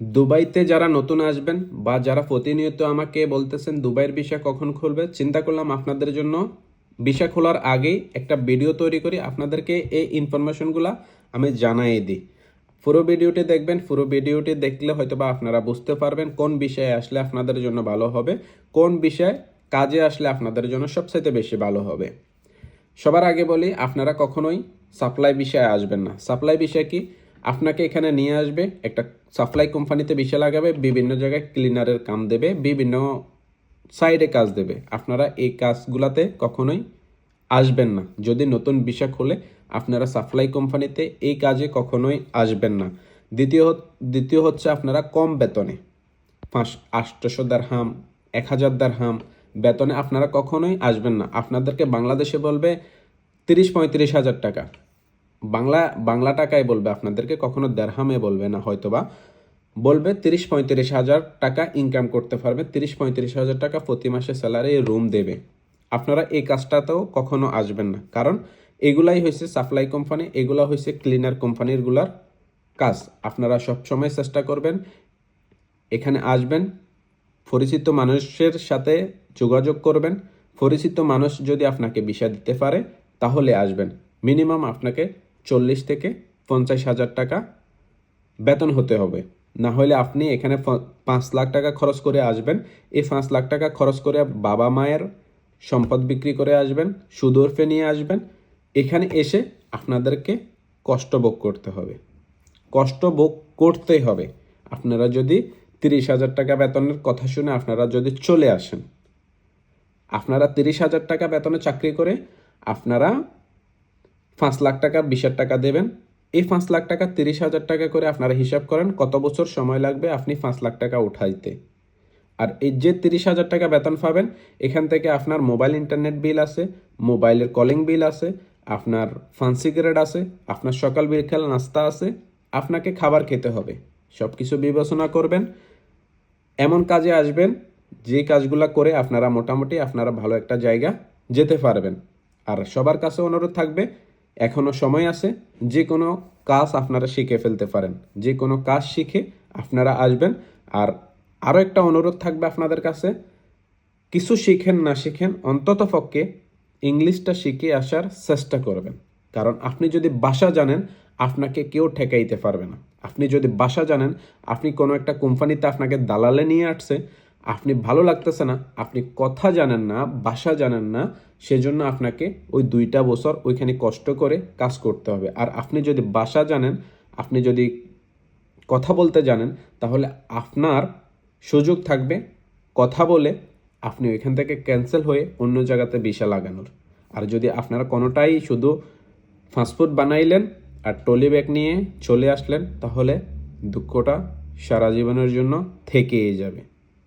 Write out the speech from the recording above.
দুবাইতে যারা নতুন আসবেন বা যারা প্রতিনিয়ত আমাকে বলতেছেন দুবাইয়ের ভিসা কখন খুলবে, চিন্তা করলাম আপনাদের জন্য ভিসা খোলার আগেই একটা ভিডিও তৈরি করি। আপনাদেরকে এই ইনফরমেশনগুলো আমি জানাই দিই। পুরো ভিডিওটি দেখবেন, পুরো ভিডিওটি দেখলে হয়তো বা আপনারা বুঝতে পারবেন কোন বিষয়ে আসলে আপনাদের জন্য ভালো হবে, কোন বিষয়ে কাজে আসলে আপনাদের জন্য সবচাইতে বেশি ভালো হবে। সবার আগে বলি, আপনারা কখনোই সাপ্লাই বিষয়ে আসবেন না। সাপ্লাই বিষয় কি? আপনাকে এখানে নিয়ে আসবে, একটা সাপ্লাই কোম্পানিতে বিষয় লাগাবে, বিভিন্ন জায়গায় ক্লিনারের কাম দেবে, বিভিন্ন সাইডে কাজ দেবে। আপনারা এই কাজগুলাতে কখনোই আসবেন না। যদি নতুন বিষয় খোলে, আপনারা সাপ্লাই কোম্পানিতে এই কাজে কখনোই আসবেন না। দ্বিতীয় দ্বিতীয় হচ্ছে আপনারা কম বেতনে। পাঁচ আটশোশো হাম এক হাজার হাম বেতনে আপনারা কখনোই আসবেন না। আপনাদেরকে বাংলাদেশে বলবে তিরিশ পঁয়ত্রিশ হাজার টাকা। বাংলা বাংলা টাকায় বলবে, আপনাদেরকে কখনো দেড়হামে বলবে না, হয়তোবা। বলবে তিরিশ পঁয়ত্রিশ হাজার টাকা ইনকাম করতে পারবে, তিরিশ পঁয়ত্রিশ হাজার টাকা প্রতি মাসে স্যালারি রুম দেবে। আপনারা এই কাজটাতেও কখনো আসবেন না, কারণ এগুলাই হয়েছে সাপ্লাই কোম্পানি এগুলা হয়েছে ক্লিনার কোম্পানিরগুলার কাজ। আপনারা সবসময় চেষ্টা করবেন, এখানে আসবেন, পরিচিত মানুষের সাথে যোগাযোগ করবেন, পরিচিত মানুষ যদি আপনাকে ভিসা দিতে পারে, তাহলে আসবেন। মিনিমাম আপনাকে চল্লিশ থেকে পঞ্চাশ হাজার টাকা বেতন হতে হবে। না হলে আপনি এখানে পাঁচ লাখ টাকা খরচ করে আসবেন। এই পাঁচ লাখ টাকা খরচ করে বাবা মায়ের সম্পদ বিক্রি করে আসবেন সুদর্ফে নিয়ে আসবেন। এখানে এসে আপনাদেরকে কষ্ট ভোগ করতে হবে। কষ্ট ভোগ করতেই হবে। আপনারা যদি তিরিশ হাজার টাকা বেতনের কথা শুনে আপনারা যদি চলে আসেন, আপনারা তিরিশ হাজার টাকা বেতনে চাকরি করে আপনারা পাঁচ লাখ টাকা বিশ টাকা দেবেন। এই পাঁচ লাখ টাকা তিরিশ হাজার টাকা করে আপনারা হিসাব করেন কত বছর সময় লাগবে আপনি পাঁচ লাখ টাকা উঠাইতে। আর এই যে তিরিশ হাজার টাকা বেতন পাবেন, এখান থেকে আপনার মোবাইল ইন্টারনেট বিল আছে, মোবাইলের কলিং বিল আছে, আপনার ফান সিগারেট আছে, আপনার সকাল বিকাল নাস্তা আছে, আপনাকে খাবার খেতে হবে। সব কিছু বিবেচনা করবেন। এমন কাজে আসবেন, যে কাজগুলো করে আপনারা মোটামুটি আপনারা ভালো একটা জায়গা যেতে পারবেন। আর সবার কাছে অনুরোধ থাকবে এখনও সময় আছে, যে কোনো কাজ আপনারা শিখে ফেলতে পারেন। যে কোনো কাজ শিখে আপনারা আসবেন। আর আরও একটা অনুরোধ থাকবে আপনাদের কাছে, কিছু শিখেন না শিখেন, অন্তত পক্ষে ইংলিশটা শিখে আসার চেষ্টা করবেন। কারণ আপনি যদি বাসা জানেন, আপনাকে কেউ ঠেকাইতে পারবে না। আপনি যদি বাসা জানেন, আপনি কোনো একটা কোম্পানিতে আপনাকে দালালে নিয়ে আসছে আপনি ভালো লাগতেছে না, আপনি কথা জানেন না, ভাষা জানেন না, সেজন্য আপনাকে ওই দুইটা বছর ওইখানে কষ্ট করে কাজ করতে হবে। আর আপনি যদি ভাষা জানেন, আপনি যদি কথা বলতে জানেন, তাহলে আপনার সুযোগ থাকবে কথা বলে আপনি ওইখান থেকে ক্যান্সেল হয়ে অন্য জায়গাতে ভিসা লাগানোর। আর যদি আপনারা কোনোটাই শুধু ফাস্টফুড বানাইলেন আর টলি ব্যাগ নিয়ে চলে আসলেন, তাহলে দুঃখটা সারা জীবনের জন্য থেকেই যাবে।